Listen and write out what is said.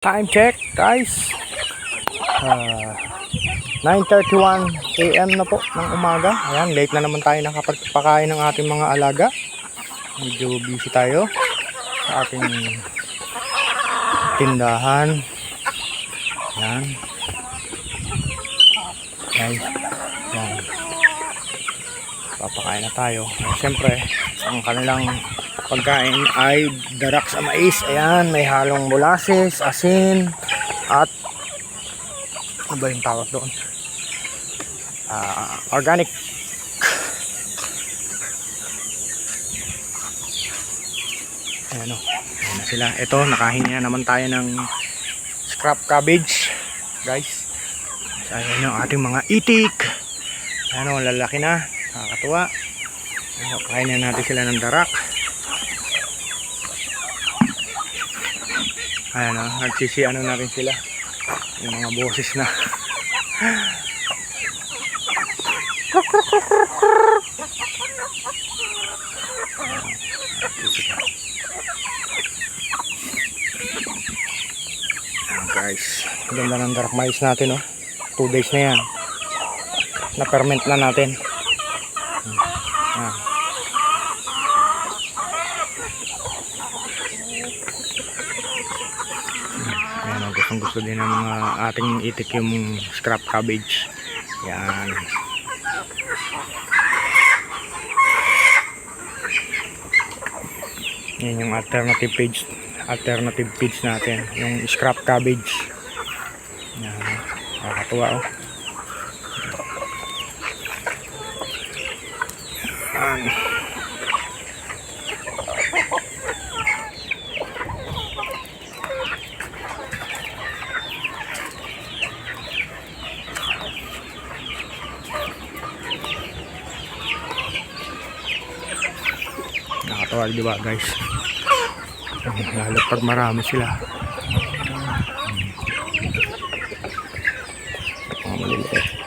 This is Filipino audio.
Time check, guys. Ah, 9.31 a.m. na po ng umaga. Ayan, late na naman tayo nakapagpakain ng ating mga alaga. Medyo busy tayo sa ating tindahan. Ayan. Guys, ayan. Papakain na tayo. Siyempre, ang kanilang pagkain ay darak sa mais. Ayan, may halong molasses, asin, at ano ba yung tawag doon? Ah, organic. Ayan o. Ayan na sila. Ito, nakahingi na naman tayo ng scrap cabbage. Guys. Ayan yung ating mga itik. Ayan o, lalaki na. Nakakatuwa. Ayan, kain na natin sila ng darak. Ayan o, nagsisi ano na rin sila. Yung mga boses na. Guys, ganda ng dark mais natin oh. 2 days na yan. Na-ferment na natin. Ah. Ayan, oh, gustong gusto din ng mga ating itik yung scrap cabbage. Yan. Yan yung alternative page alternative page natin yung scrap cabbage yan nakakatuwa oh yan nakakatawag di ba guys? Lalo pag marami sila. Maliliit.